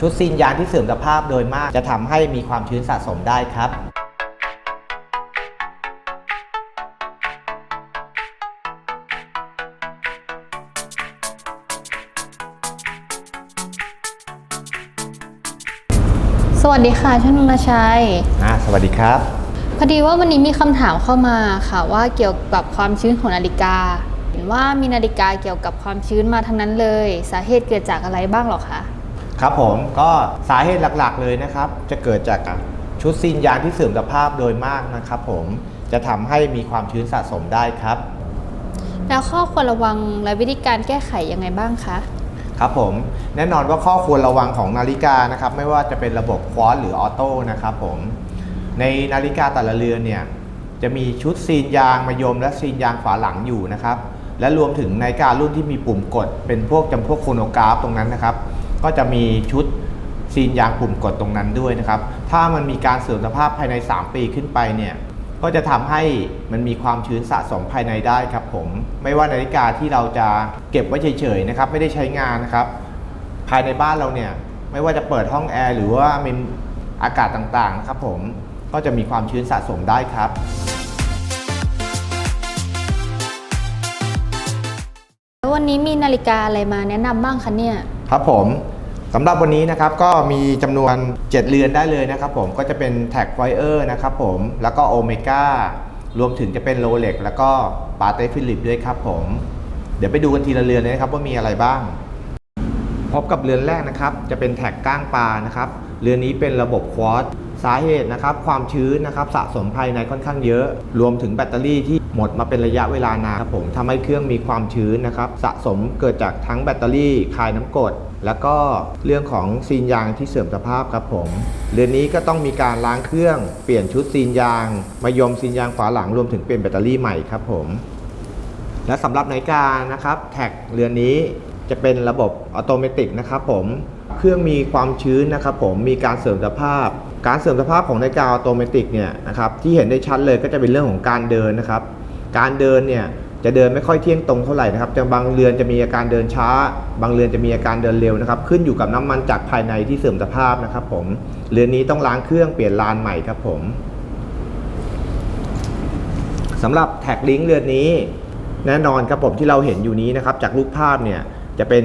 ชุดซีนยางที่เสื่อมสภาพโดยมาก จะทำให้มีความชื้นสะสมได้ครับสวัสดีค่ะช่างนนชัยอ่าสวัสดีครับ พอดีว่าวันนี้มีคำถามเข้ามาค่ะว่าเกี่ยวกับความชื้นของนาฬิกา เห็นว่ามีนาฬิกาเกี่ยวกับความชื้นมาทั้งนั้นเลย สาเหตุเกิดจากอะไรบ้างหรอคะ ครับผมก็สาเหตุหลักๆเลยนะครับ จะเกิดจากชุดซีนยางที่เสื่อมสภาพโดยมากนะครับผมจะทำให้มีความชื้นสะสมได้ครับ แล้วข้อควรระวังและวิธีการแก้ไขยังไงบ้างคะครับผมแน่นอนว่าข้อควรระวังของนาฬิกานะครับไม่ว่าจะเป็นระบบควอตหรือออโต้นะครับผมในนาฬิกาแต่ละเรือนเนี่ยจะมีชุดซีนยางมายมและซีนยางฝาหลังอยู่นะครับและรวมถึงนาฬิการุ่นที่มีปุ่มกดเป็นพวกจำพวกโครโนกราฟตรงนั้นนะครับ ก็จะมีชุดซีนยางปุ่มกดตรงนั้นด้วยนะครับ ถ้ามันมีการเสื่อมสภาพภายใน 3 ปีขึ้นไปเนี่ย ก็จะทำให้มันมีความชื้นสะสมภายในได้ครับผม ไม่ว่านาฬิกาที่เราจะเก็บไว้เฉยๆนะครับ ไม่ได้ใช้งานนะครับ ภายในบ้านเราเนี่ย ไม่ว่าจะเปิดห้องแอร์หรือว่ามีอากาศต่างๆครับผม ก็จะมีความชื้นสะสมได้ครับวันนี้มีนาฬิกาอะไรมาแนะนำบ้างคะเนี่ย ครับผมสำหรับวันนี้นะครับก็มีจำนวน 7 เรือนได้เลยนะครับผมก็จะเป็นแท็กไฟเออร์นะครับผมแล้วก็โอเมก้ารวมถึงจะเป็นโรเล็กแล้วก็ปาเต้ฟิลิปด้วยครับผม เดี๋ยวไปดูกันทีละเรือนเลยนะครับว่ามีอะไรบ้าง พบกับเรือนแรกนะครับ จะเป็นแท็กก้างปลานะครับเรือนนี้เป็นระบบควอตสาเหตุนะครับ ความชื้นนะครับ สะสมภายในค่อนข้างเยอะ รวมถึงแบตเตอรี่ที่ หมดมาเป็นระยะเวลานานครับผมทำให้เครื่องมีความชื้นนะครับสะสมเกิดจากทั้งแบตเตอรี่คายน้ำกรดแล้วก็เรื่องของซีนยางที่เสื่อมสภาพครับผมเรือนนี้ก็ต้องมีการล้างเครื่อง เปลี่ยนชุดซีนยาง มายมซีนยางฝาหลังรวมถึงเปลี่ยนแบตเตอรี่ใหม่ครับผมและสำหรับนาฬิกานะครับแท็กเรือนนี้จะเป็นระบบอัตโนมัตินะครับผมเครื่องมีความชื้นนะครับผมมีการเสื่อมสภาพ การเสื่อมสภาพของนาฬิกาอัตโนมัติเนี่ยนะครับที่เห็นได้ชัดเลยก็จะเป็นเรื่องของการเดินนะครับ การเดินเนี่ยจะเดินไม่ค่อยเที่ยงตรงเท่าไหร่นะครับจะบางเรือนจะมีอาการเดินช้า บางเรือนจะมีอาการเดินเร็วนะครับ ขึ้นอยู่กับน้ำมันจากภายในที่เสื่อมสภาพนะครับ ผมเรือนนี้ต้องล้างเครื่องเปลี่ยนลานใหม่ครับผมสำหรับแท็กลิงก์เรือนนี้แน่นอนครับผมที่เราเห็นอยู่นี้นะครับจากรูปภาพเนี่ยจะเป็น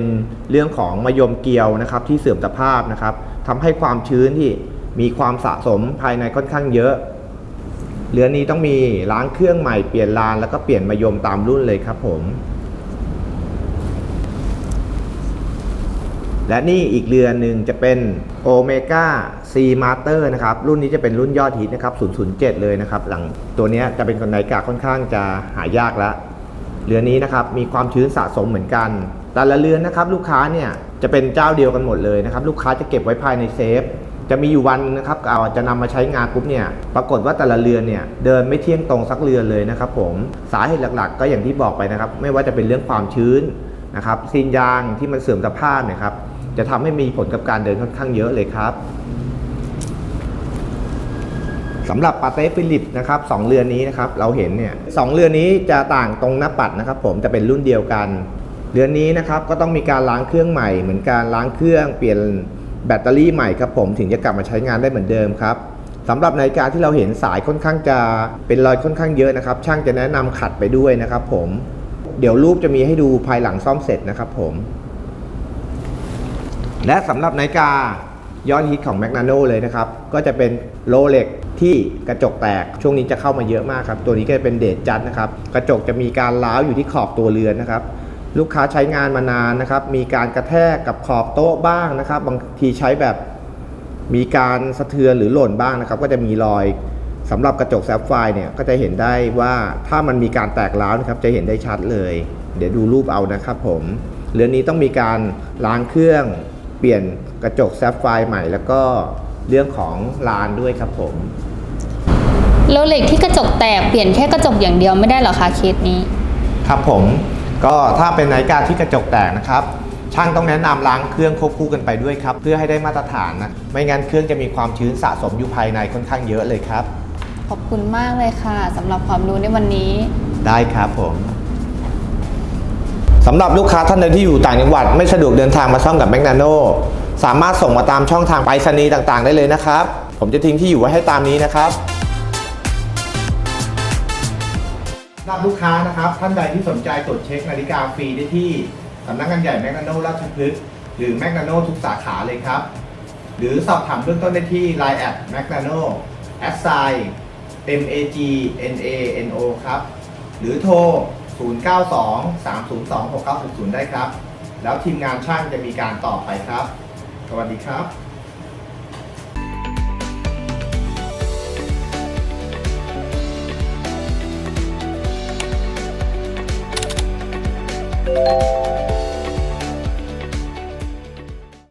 เรื่องของมายมเกลียวนะครับที่เสื่อมสภาพนะครับทำให้ความชื้นที่มีความสะสมภายในค่อนข้างเยอะ เรือนี้ต้องมีล้างเครื่องใหม่เปลี่ยนลานแล้วก็เปลี่ยนมายมตามรุ่นเลยครับผม และนี่อีกเรือนหนึ่งจะเป็น Omega C Master นะครับ รุ่นนี้จะเป็นรุ่นยอดฮิตนะครับ 007 เลยนะครับ หลังตัวนี้จะเป็นคนไนกาค่อนข้างจะหายากแล้วเรือนนี้นะครับมีความชื้นสะสมเหมือนกัน แต่ละเรือนนะครับลูกค้าเนี่ยจะเป็นเจ้าเดียวกันหมดเลยนะครับ ลูกค้าจะเก็บไว้ภายในเซฟ จะมีอยู่วันนะครับเอาจะนำมาใช้งานปุ๊บเนี่ยปรากฏว่าแต่ละเรือนเนี่ยเดินไม่เที่ยงตรงสักเรือนเลยนะครับผมสาเหตุหลักๆ ก็อย่างที่บอกไปนะครับ ไม่ว่าจะเป็นเรื่องความชื้นนะครับซีนยางที่มันเสื่อมสภาพนี่ยครับจะทำให้มีผลกับการเดินค่อนข้างเยอะเลยครับสำหรับปาเต้ฟิลิปนะครับสองเรือนนี้นะครับเราเห็นเนี่ยสองเรือนนี้จะต่างตรงหน้าปัดนะครับ ผมจะเป็นรุ่นเดียวกันเรือนนี้นะครับก็ต้องมีการล้างเครื่องใหม่เหมือนการล้างเครื่องเปลี่ยน แบตเตอรี่ใหม่ครับผมถึงจะกลับมาใช้งานได้เหมือนเดิมครับสำหรับนาฬิกาที่เราเห็นสายค่อนข้างจะเป็นรอยค่อนข้างเยอะนะครับ ช่างจะแนะนำขัดไปด้วยนะครับผมเดี๋ยวรูปจะมีให้ดูภายหลังซ่อมเสร็จนะครับผมและสำหรับนาฬิกายอดฮิตของ m a g n a n o เลยนะครับ ก็จะเป็นโรเล็กที่กระจกแตกช่วงนี้จะเข้ามาเยอะมากครับ ตัวนี้ก็จะเป็นเดดจัดนะครับ กระจกจะมีการล้าวอยู่ที่ขอบตัวเรือนนะครับ ลูกค้าใช้งานมานานนะครับ มีการกระแทกกับขอบโต๊ะบ้างนะครับ บางทีใช้แบบมีการสะเทือนหรือหล่นบ้างนะครับ ก็จะมีรอยสำหรับกระจกแซฟไฟร์เนี่ยก็จะเห็นได้ว่าถ้ามันมีการแตกร้าวนะครับ จะเห็นได้ชัดเลย เดี๋ยวดูรูปเอานะครับผมเรือนนี้ต้องมีการล้างเครื่องเปลี่ยนกระจกแซฟไฟร์ใหม่ แล้วก็เรื่องของลานด้วยครับผมแล้วเหล็กที่กระจกแตกเปลี่ยนแค่กระจกอย่างเดียวไม่ได้เหรอคะเคสนี้ ครับผม ก็ถ้าเป็นนาฬิกาที่กระจกแตกนะครับ ช่างต้องแนะนำล้างเครื่องควบคู่กันไปด้วยครับ เพื่อให้ได้มาตรฐานนะ ไม่งั้นเครื่องจะมีความชื้นสะสมอยู่ภายในค่อนข้างเยอะเลยครับ ขอบคุณมากเลยค่ะสำหรับความรู้ในวันนี้ ได้ครับผมสำหรับลูกค้าท่านใดที่อยู่ต่างจังหวัด ไม่สะดวกเดินทางมาซ่อมกับแมกนาโนสามารถส่งมาตามช่องทางไปรษณีย์ต่างๆ ได้เลยนะครับ ผมจะทิ้งที่อยู่ไว้ให้ตามนี้นะครับ สำหรับลูกค้านะครับท่านใดที่สนใจตรวจเช็คนาฬิกาฟรีได้ที่สำนักงานใหญ่แมกนาโนราชพฤกษ์หรือแมกนาโนทุกสาขาเลยครับ หรือสอบถามเบื้องต้นได้ที่ Line แอดแมกนาโนแอดไซ M A G N A N O ครับ หรือโทร 092 302 6960 ได้ครับ แล้วทีมงานช่างจะมีการตอบไปครับ สวัสดีครับ